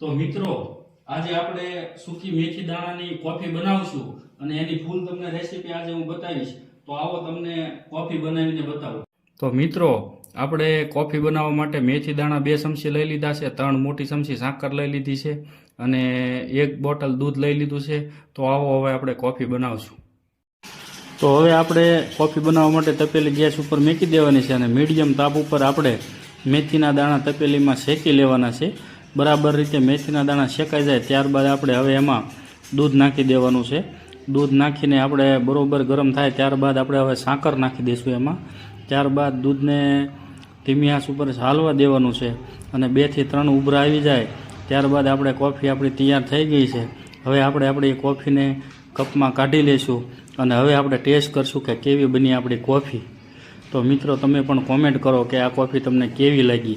તો મિત્રો, આજે આપણે સૂકી મેથી દાણાની કોફી બનાવશું અને એની ફૂલ તમને રેસીપી આજે હું બતાવીશ. તો આવો તમને કોફી બનાવીને બતાવું. તો મિત્રો, આપણે કોફી બનાવવા માટે મેથી દાણા બે ચમચી લઈ લીધા છે, ત્રણ મોટી ચમચી સાકર લઈ લીધી છે અને એક બોટલ દૂધ લઈ લીધું છે. તો આવો હવે આપણે કોફી બનાવશું. તો હવે આપણે કોફી બનાવવા માટે તપેલી ગેસ ઉપર મેકી દેવાની છે અને મીડિયમ તાપ ઉપર આપણે મેથીના દાણા તપેલીમાં શેકી લેવાના છે. બરાબર રીતે મેથીના દાણા શેકાઈ જાય ત્યારબાદ આપણે હવે એમાં દૂધ નાખી દેવાનું છે. દૂધ નાખીને આપણે બરોબર ગરમ થાય ત્યારબાદ આપણે હવે સાકર નાખી દઈશું એમાં. ત્યારબાદ દૂધને ધીમી આંચ ઉપર હાલવા દેવાનું છે અને બેથી ત્રણ ઉભરા આવી જાય. ત્યારબાદ આપણે કોફી આપણી તૈયાર થઈ ગઈ છે. હવે આપણે આપણી કોફીને કપમાં કાઢી લઈશું અને હવે આપણે ટેસ્ટ કરશું કે કેવી બની આપણી કોફી. તો મિત્રો, તમે પણ કોમેન્ટ કરો કે આ કોફી તમને કેવી લાગી?